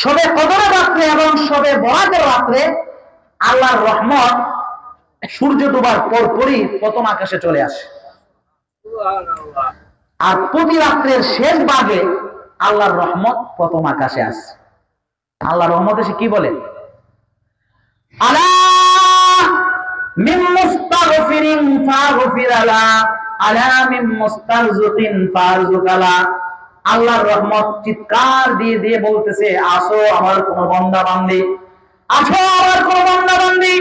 সবে কদরের রাত্রে এবং সবে বরাতের রাত্রে আল্লাহর রহমত সূর্য ডুবার পর পরই প্রথম আকাশে চলে আসে। আর প্রতি রাত্রের শেষ ভাগে আল্লাহর রহমত প্রথম আকাশে আসে। আল্লাহর রহমত এসে কি বলে? আলা মিন মুস্তাগফিরিন ফাগফির আলা আলা মিন আলা আল্লাহর রহমত চিৎকার দিয়ে দিয়ে বলতেছে, আসো আমার কোন বান্দা বান্দি আসো আমার কোন বান্দা বান্দি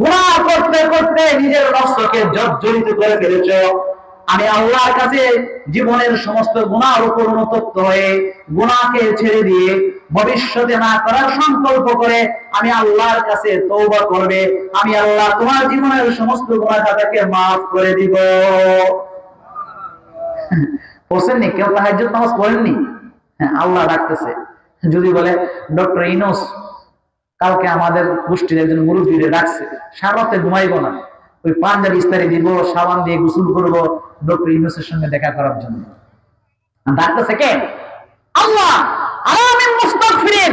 গুনাহ করতে করতে নিজের নফসকে জর্জরিত করে ফেলেছো। আমি আল্লাহর কাছে জীবনের সমস্ত গুণার উপর অনুতপ্ত হয়ে গুণাকে ছেড়ে দিয়ে ভবিষ্যতে না করার সংকল্প করে আমি আল্লাহর কাছে তৌবা করবে। আমি আল্লাহ তোমার জীবনের সমস্ত গুণা খাতাকে মাফ করে দিব। পড়ছেননি কেউ তাহাজ্জুদ নামাজ পড়েননি? হ্যাঁ আল্লাহ ডাকতেছে। যদি বলে, ডক্টর ইনোস কালকে আমাদের গোষ্ঠীর একজন মুরব্বীরে ডাকছে সারাতে ঘুমাইব না। ওই পাঞ্জাবি ইস্তারি দিব, সাবান দিয়ে গোসল করব ডক্টর ইনোসের সঙ্গে দেখা করার জন্য। ডাকতেছে কে? আল্লাহ! আলামিন মুস্তাগফিরিন!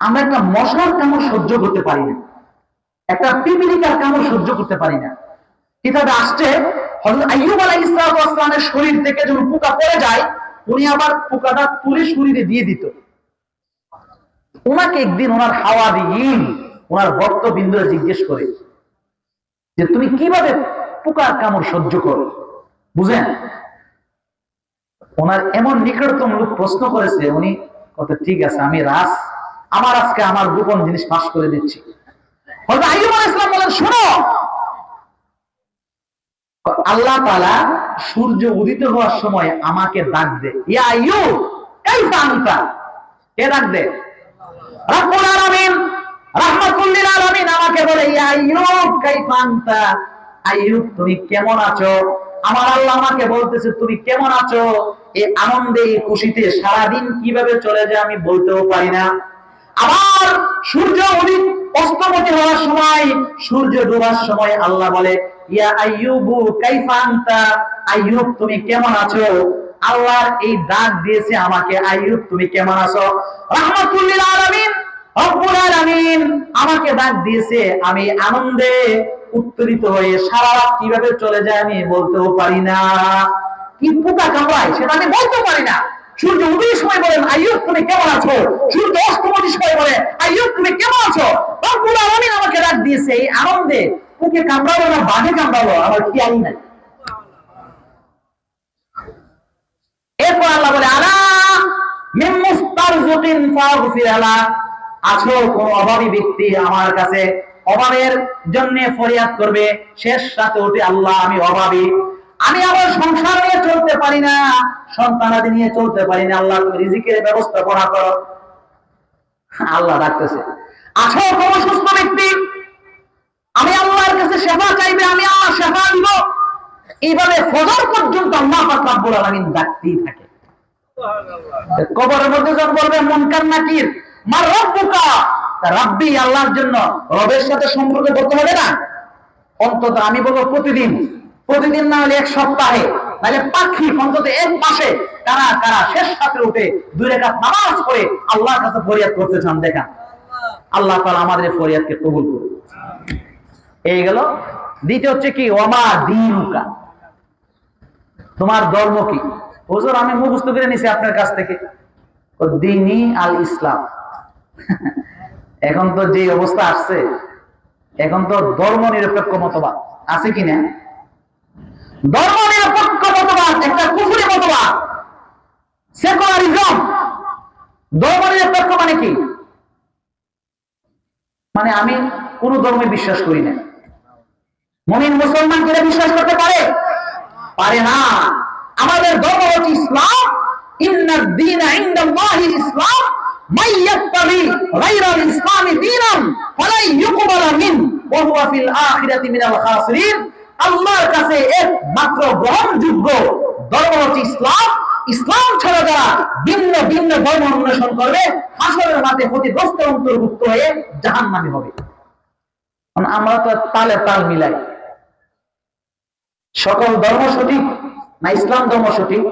আমরা একটা মশার কামড় সহ্য করতে পারি না। একটা পিপিলিকার কামড় সহ্য করতে পারি না। কিতাবে আসছে, হযরত আইয়ুব আলাইহিস সালামের শরীর থেকে যখন পোকা পড়ে যায়, উনি আবার পোকাটা তুলে শরীরে দিয়ে দিত। ওনাকে একদিন ওনার হাওয়া দিন ওনার ভক্তবৃন্দরা জিজ্ঞেস করে যে, তুমি কীভাবে পোকার কামড় সহ্য করো? বুঝেন? ওনার এমন নিকটতম লোক প্রশ্ন করেছে, উনি কত ঠিক আছে, আমি রাস আমার আজকে আমার গোপন জিনিস ফাঁস করে দিচ্ছি। হয়তো আলাইহিস বলেন, শোনো, আল্লাহ তাআলা সূর্য উদিত হওয়ার সময় আমাকে ডাক দে। তুমি কেমন আছো? আমার আল্লাহ আমাকে বলতেছে, তুমি কেমন আছো? আনন্দে খুশিতে সারাদিন কীভাবে চলে যায় আমি বলতেও পারি না। আবার সূর্য উদিত অস্তমতি হওয়ার সময়, সূর্য ডোবার সময় আল্লাহ বলে তুমি কেমন আছো? আল্লাহর এই ডাক দিয়েছে আমাকে, আইয়ুব, তুমি কেমন আছো? রাহমাতুল আমাকে ডাক দিয়েছে, আমি আনন্দে উত্তরিত হয়ে সারা রাত কীভাবে চলে যায় আমি বলতেও পারি না। কি পোকা কামড়ায়, সেটা আমি বলতে পারি না। সূর্য উদয়ের সময় বলেন, আইয়ুব, তুমি কেমন আছো? সূর্য অস্তমতির সময় বলে, আইয়ুব, তুমি কেমন আছো? রব্বুল আলামিন আমাকে ডাক দিয়েছে এই আনন্দে। পোকে কামড়ালো না বাঘে কামড়ালো, আমার কি খেয়ালই নাই? এরপর আল্লাহ বলে, আলা মিন মুস্তারজুকিন ফাগফির আলা। আছো কোন অভাবী ব্যক্তি আমার কাছে অভাবের জন্য ফরিয়াদ করবে। শেষ রাতে উঠে আল্লাহ, আমি অভাবী আমি আবার সংসার নিয়ে চলতে পারি না সন্তানাদি নিয়ে চলতে পারি না। আল্লাহ, তুমি রিজিকের ব্যবস্থাপনা করো। আল্লাহ ডাকতেছে। আছো কোন সুস্থ ব্যক্তি। আমি আল্লাহর কাছে সেবা চাইবে, আমি আল্লাহ সেবা দিব। এইভাবে ফজর পর্যন্ত আল্লাহ রব্বুল আলামিন ডাকতেই থাকে। কবরের মধ্যে যখন বলবে, মুনকার নাকির, মার রব্বুকা? রাব্বি আল্লাহর জন্য রবের সাথে সম্পর্ক করতে হবে না। অন্তত আমি বলব প্রতিদিন প্রতিদিন না হলে এক সপ্তাহে, তাহলে পাখি অন্তত এক মাসে কারা কারা শেষ সাথে উঠে দুই রেখা নামাজ পড়ে আল্লাহর কাছে ফরিয়াদ করতে চান, দেখা। আল্লাহ তাআলা আমাদের ফরিয়াদকে কবুল করুন এই গেল। দ্বিতীয় হচ্ছে কি? ওমা দিনুকা। তোমার ধর্ম কি? হুজুর, আমি মুখস্থ করে নিছি আপনার কাছ থেকে। দিনই আল ইসলাম। এখন তো যে অবস্থা আসছে, এখন তো ধর্ম নিরপেক্ষ মতবাদ। আছে কি না? ধর্ম নিরপেক্ষ মতবাদ একটা কুফুরি মতবাদ সেকুলারিজম। ধর্ম নিরপেক্ষ মানে কি? মানে আমি কোন ধর্মে বিশ্বাস করি না। মমিন মুসলমান কিরা বিশ্বাস করতে পারে? পারে না। আমাদের ধর্ম হচ্ছে ইসলাম। ইসলাম। ইসলামি আল্লাহর কাছে একমাত্র গ্রহণযোগ্য ধর্ম হচ্ছে ইসলাম ইসলাম ছাড়া যারা ভিন্ন ভিন্ন ধর্ম অন্বেষণ করবে, হাসরের মাঠে ক্ষতিগ্রস্ত অন্তর্ভুক্ত হয়ে জাহান্নামী হবে। আমরা তো তালে তাল মিলাই। সকল ধর্ম সঠিক না ইসলাম ধর্ম সঠিক?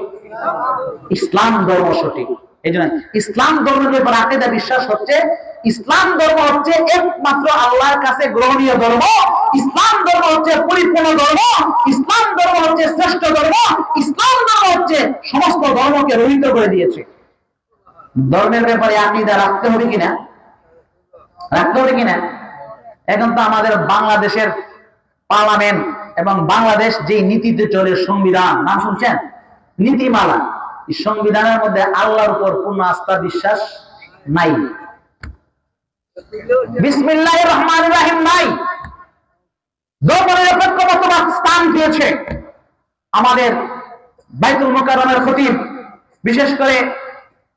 ইসলাম ধর্ম সঠিক। এই জন্য ইসলাম ধর্মের ব্যাপারে আকিদা, বিশ্বাস হচ্ছে ইসলাম ধর্ম হচ্ছে একমাত্র আল্লাহর কাছে গ্রহণীয় ধর্ম। ইসলাম ধর্ম হচ্ছে পরিপূর্ণ ধর্ম, ইসলাম ধর্ম হচ্ছে শ্রেষ্ঠ ধর্ম, ইসলাম ধর্ম হচ্ছে সমস্ত ধর্মকে রহিত করে দিয়েছে। ধর্মের ব্যাপারে আকিদা রাখতে হবে কিনা? রাখতে হবে কিনা? এখন তো আমাদের বাংলাদেশের পার্লামেন্ট এবং বাংলাদেশ যে নীতিতে চলে সংবিধান, নাম শুনছেন? নীতিমালা। সংবিধানের মধ্যে আল্লাহর উপর পূর্ণ আস্থা, বিশ্বাস নাই। বিসমিল্লাহ রহমান রাহিম নাই। ধর্মনিরপেক্ষ স্থান পেয়েছে আমাদের বাইতুল মোকাররমের খতিব। বিশেষ করে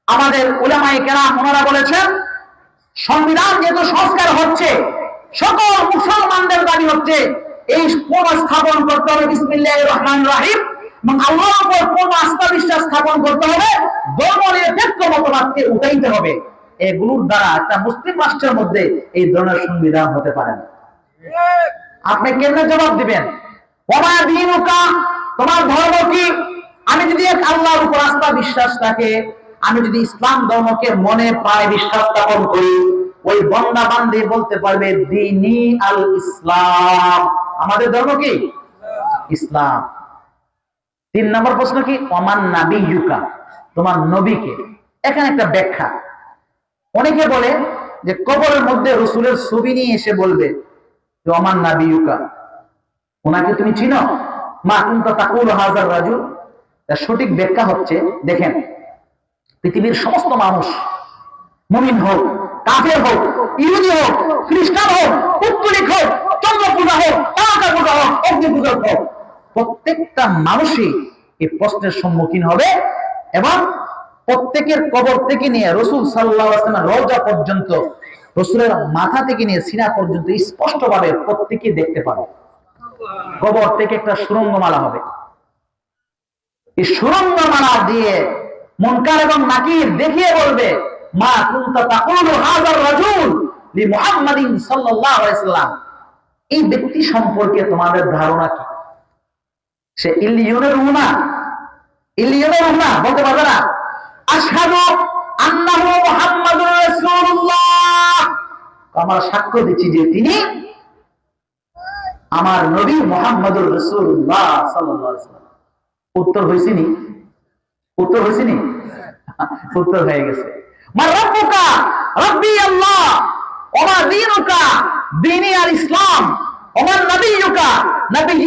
আমাদের উলামায়ে কেরাম ওনারা বলেছেন, সংবিধান যেহেতু সংস্কার হচ্ছে, সকল মুসলমানদের দাবি হচ্ছে, এই করতে হবে রহমান রাহিম আল্লাহর উপর পূর্ণ আস্থা বিশ্বাস স্থাপন করতে হবে ধর্ম নিরপেক্ষ মতবাদকে উঠাইতে হবে। এগুলোর দ্বারা একটা মুসলিম রাষ্ট্রের মধ্যে এই ধরনের সংবিধান হতে পারে না। আপনি কেমনে জবাব দিবেন? ওমা দিনুকা, তোমার ধর্ম কি? আমি যদি এক আল্লাহর উপর আস্থা বিশ্বাস থাকে, আমি যদি ইসলাম ধর্মকে মনে পায় বিশ্বাস স্থাপন করি, ওই বন্দা বান্ধে বলতে পারবে, দিনী আল ইসলাম। আমাদের ধর্ম কি? ইসলাম। তিন নম্বর প্রশ্ন কি? অমান নাবি ইউকা তোমার নবীকে। এখানে একটা ব্যাখ্যা। অনেকে বলে যে কবরের মধ্যে রসুলের ছবি নিয়ে এসে বলবে অমান নাবি ওনাকে তুমি চিনো? মা কুন্তা তাকুল হাজার রাজু তার সঠিক ব্যাখ্যা হচ্ছে, দেখেন, পৃথিবীর সমস্ত মানুষ মুমিন হোক, কাফের হোক, ইহুদি হোক, খ্রিস্টান হোক, পুত্তলিক হোক চন্দ্র পূজা হোক তারকা পূজা হোক অগ্নি পূজা হোক, প্রত্যেকটা মানুষই এই প্রশ্নের সম্মুখীন হবে এবং প্রত্যেকের কবর থেকে নিয়ে রসুল সাল্লাহ রোজা পর্যন্ত রসুলের মাথা থেকে নিয়ে সিনা পর্যন্ত স্পষ্ট ভাবে প্রত্যেকে দেখতে পাবে। কবর থেকে একটা সুরঙ্গমালা হবে। এই সুরঙ্গমালা দিয়ে মনকার এবং নাকির দেখিয়ে বলবে, মা এই ব্যক্তি সম্পর্কে তোমাদের ধারণা কি? সে ইলিয়নের ইলিয়নের বলতে পারবে না? আমার সাক্ষ্য দিচ্ছি যে তিনি আমার নবী আলাইহি সাল্লাম উত্তর হইছিনি উত্তর হয়েছিনি উত্তর হয়ে গেছে।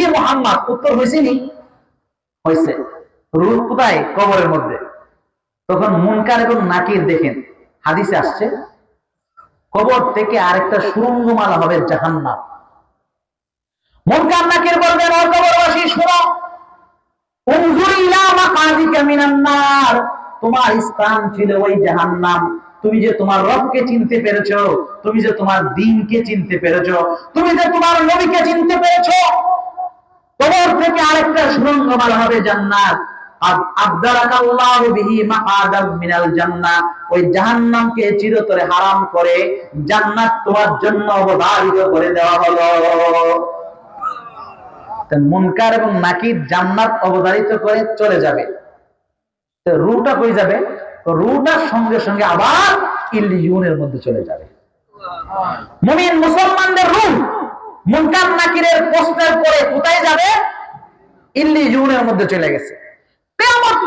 মুহাম্মদ। হয়েছিনি কবরের মধ্যে। তখন মুনকার এবং নাকির দেখেন। হাদিসে আসছে কবর থেকে আরেকটা সুরঙ্গমালা হবে জাহান্নাম। মুনকার নাকির বলবেন ও কবরবাসী, শুনো। তোমার স্থান ছিল ওই জাহান্নাম। তুমি যে তোমার রবকে চিনতে পেরেছ, তুমি যে তোমার দিনকে চিনতে পেরেছ, তুমি যে তোমার নবীকে চিনতে পেরেছ তোমার থেকে আরেকটা সুরঙ্গমালা হবে জান্নাত। ওই করে মুনকার এবং নাকির জান্নাত অবধারিত করে চলে যাবে। রুটা কই যাবে? রুটার সঙ্গে সঙ্গে আবার ইলিউনের মধ্যে চলে যাবে। মুমিন মুসলমানদের রু মুনকার নাকিরের প্রশ্নের পরে কোথায় যাবে? ইল্লি ইলিউনের মধ্যে চলে গেছে।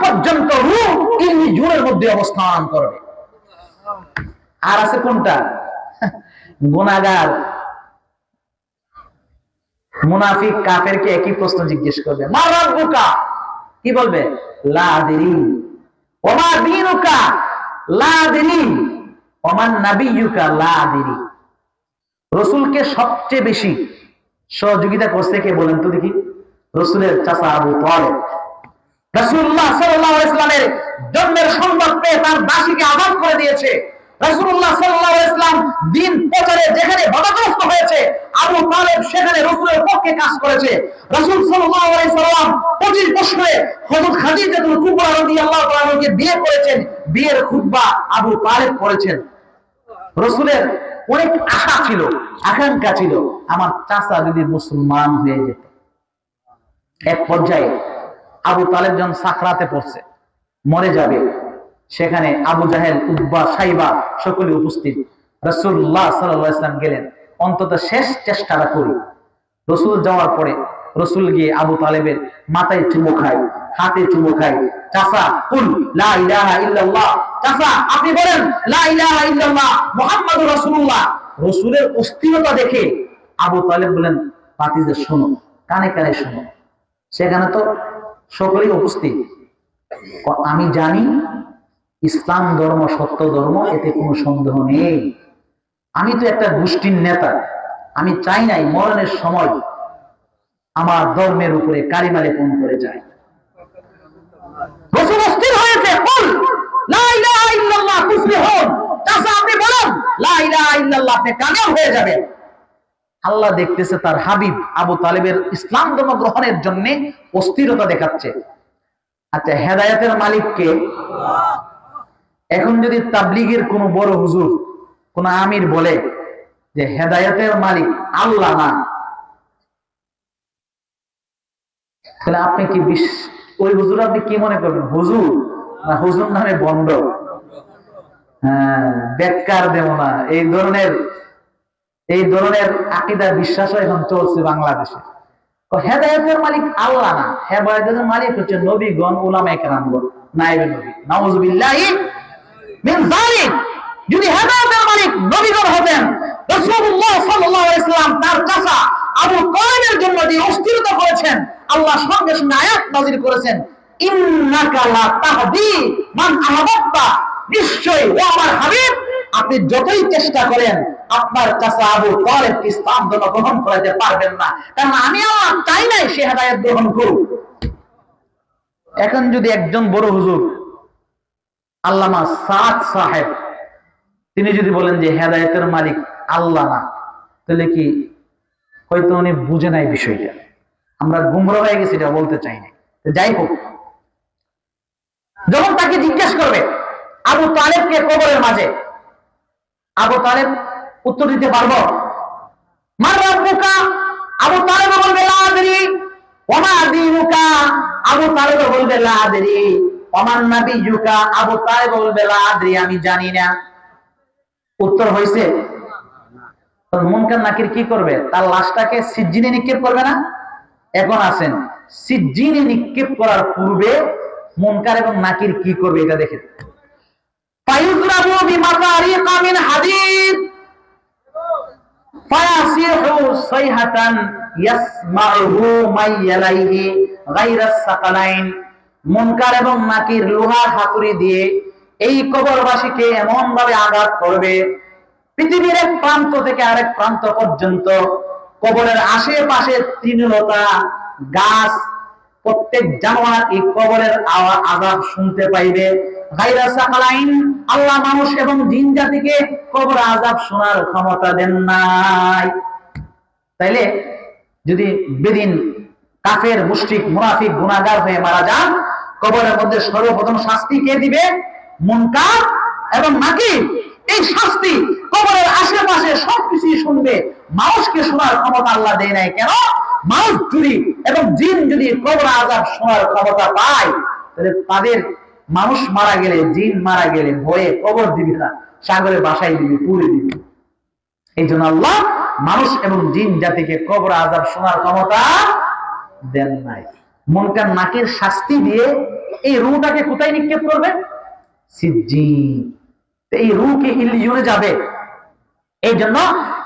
পর্যন্ত রু ইলিউনের মধ্যে অবস্থান করবে। আর আছে কোনটা? গুণাগার মুনাফিক একই প্রশ্ন জিজ্ঞেস করবে কি বলবে? রসুলকে সবচেয়ে বেশি সহযোগিতা করছে কে বলেন তো দেখি? রসুলের চাচা আবু তালেব। জন্মের সংবাদ পেয়ে তার দাসীকে আঘাত করে দিয়েছে। দিন প্রচারে যেখানে বাধাগ্রস্ত হয়েছে, আবু তালেব সেখানে পক্ষে কাজ করেছে। সাল্লাম 25 বছরে খাদিজাতুল কুবরা তাআলাকে বিয়ে করেছেন। বিয়ের খুতবা আবু তালেব করেছেন। রসুলের অনেক আশা ছিল, আকাঙ্ক্ষা ছিল, আমার চাচা যদি মুসলমান হয়ে যেত। এক পর্যায়ে আবু তালেব যখন সাকরাতে পড়ছে, মরে যাবে। সেখানে আবু জাহেল উদ্বা সাইবা সকলে উপস্থিত। রসুল্লাহ সাল্লাম গেলেন। অন্তত শেষ চেষ্টাটা করি। রসুল যাওয়ার পরে রসুল গিয়ে আবু তালেবের মাথায় চুমো খায়, হাতে চুমো খায়। চাচা, কুল চাচা, আপনি বলেন রাসূলুল্লাহ। রসুলের অস্থিরতা দেখে আবু তালেব বলেন পাতিদের শোনো, কানে কানে শোনো। সেখানে তো সকলেই উপস্থিত। আমি জানি, ইসলাম ধর্ম, সত্য ধর্ম, এতে কোনো সন্দেহ নেই। আমি তো একটা গোষ্ঠীর নেতা। আমি চাই নাই মরণের সময় আমার ধর্মের উপরে কারিমা লেপন করে যায়। আপনি বলুন আপনি কামিয়াব হয়ে যাবেন। আল্লাহ দেখতেছে তার হাবিব আবু তালেবের ইসলাম ধর্ম গ্রহণের জন্য অস্থিরতা দেখাচ্ছে। আচ্ছা হেদায়তের মালিককে এখন যদি তাবলিগের কোন বড় হুজুর, কোন আমির বলে যে হেদায়তের মালিক আল্লাহ না, তাহলে আপনি কি বিশ- ওই হুজুর আপনি কি মনে করবেন? হুজুর না হুজুর নামে বন্ড হ্যাঁ বেকার দেব না, এই ধরনের এই ধরনের আকিদা বিশ্বাসও এখন চলছে বাংলাদেশে। হেদায়তের মালিক আল্লাহ না, হেদায়তের মালিক হচ্ছে নবীগণ নাইবে নবী। নাউজুবিল্লাহি মিন যদি হেদায়তের মালিক নবীগণ রাসূলুল্লাহ সাল্লাল্লাহু আলাইহি সাল্লাম তার চাচা আবু তালেবের জন্য যে অস্থিরতা করেছেন, আল্লাহ সঙ্গে সঙ্গে আয়াত নাযিল করেছেন, ইন্নাকা লা তাহদি মান ও আমার হাবিব, আপনি যতই চেষ্টা করেন, আপনার চাচা আবু তালেব গ্রহণ করাতে পারবেন না। কারণ আমি আমার চাই নাই সে হেদায়েত গ্রহণ করুক। এখন যদি একজন বড় হুজুর, আল্লামা সাদ সাহেব, তিনি যদি বলেন যে হেদায়েতের মালিক আল্লাহ না, তাহলে কি হয়তো উনি বুঝে নাই বিষয়টা? আমরা গুমরা হয়ে গেছি এটা বলতে চাই না যাই হোক, যখন তাকে জিজ্ঞেস করবে আবু তালেবকে কবরের মাঝে। আবু তালেব উত্তর দিতে পারব? আবু তালেব বলবে, লা আদরি। ওমা দীনুকা আবু তালেব বলবে, লা আদরি। ওমান নাবিয়ুকা? আবু তালেব বলবে, লা আমি জানি না। উত্তর তখন মুনকার নাকির কি করবে? তার লাশটাকে সিজ্জিনে নিক্ষেপ করবে না? এখন আছেন সিজ্জিনে নিক্ষেপ করার পূর্বে মুনকার এবং নাকির কি করবে এটা গায়রাস সাকালাইন মুনকার এবং নাকির লোহার হাতুড়ি দিয়ে এই কবরবাসীকে এমন ভাবে আঘাত করবে, পৃথিবীর এক প্রান্ত থেকে আরেক প্রান্ত পর্যন্ত কবরের আশেপাশে তৃণলতা, গাছ প্রত্যেক জানোয়ার এই কবরের আজাব শুনতে পাইবে। আল্লাহ মানুষ এবং জিন জাতিকে কবর আজাব শোনার ক্ষমতা দেন নাই। তাইলে যদি বেদিন কাফের, মুশরিক, মুনাফিক গুণাগার হয়ে মারা যান, কবরের মধ্যে সর্বপ্রথম শাস্তি কে দিবে? মুনকার এবং নাকি এই শাস্তি কবরের আশেপাশে সবকিছুই শুনবে। মানুষকে শোনার ক্ষমতা আল্লাহ দেয় নাই। কেন? মানুষ যদি এবং জিন যদি কবর আজাব শোনার ক্ষমতা পায়, তাহলে তাদের মানুষ মারা গেলে, জিন মারা গেলে ভয়ে কবর দিবি না সাগরে বাসায় দিবি, পুড়ে দিবি। এই জন্য আল্লাহ মানুষ এবং জিন জাতিকে কবর আজাব শোনার ক্ষমতা দেন নাই। মনকার নাকের শাস্তি দিয়ে এই রুটাকে কোথায় নিক্ষেপ করবে? সিজ্জিন। তো এই রুকে ইল্লিজনে যাবে। এই জন্য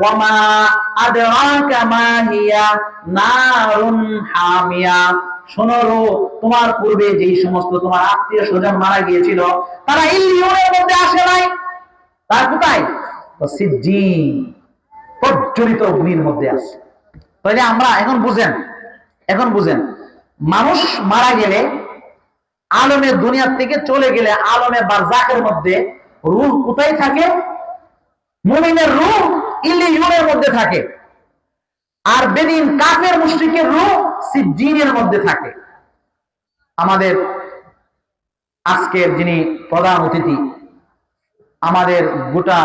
ওয়ামা আদরাকা মা হিয়া নারুন হামিয়া। শোনো তোমার পূর্বে যেই সমস্ত তোমার আত্মীয় স্বজন মারা গিয়েছিল, তারা ইলিয়নের মধ্যে আসে নাই। তার কোথায়? সিজ্জিন প্রজ্বলিত অগ্নির মধ্যে আছে। তাহলে আমরা এখন বুঝেন এখন বুঝেন, মানুষ মারা গেলে আলমে দুনিয়ার থেকে চলে গেলে আলমে বারজাকের মধ্যে রুহ কোথায় থাকে? মুমিনের রুহ ইলিয়নের মধ্যে থাকে। আর বেদিন কাফের মুশ্রিকের রু সিদ্দিনের মধ্যে থাকে। আমাদের আজকের যিনি প্রধান অতিথি, আমাদের গোটা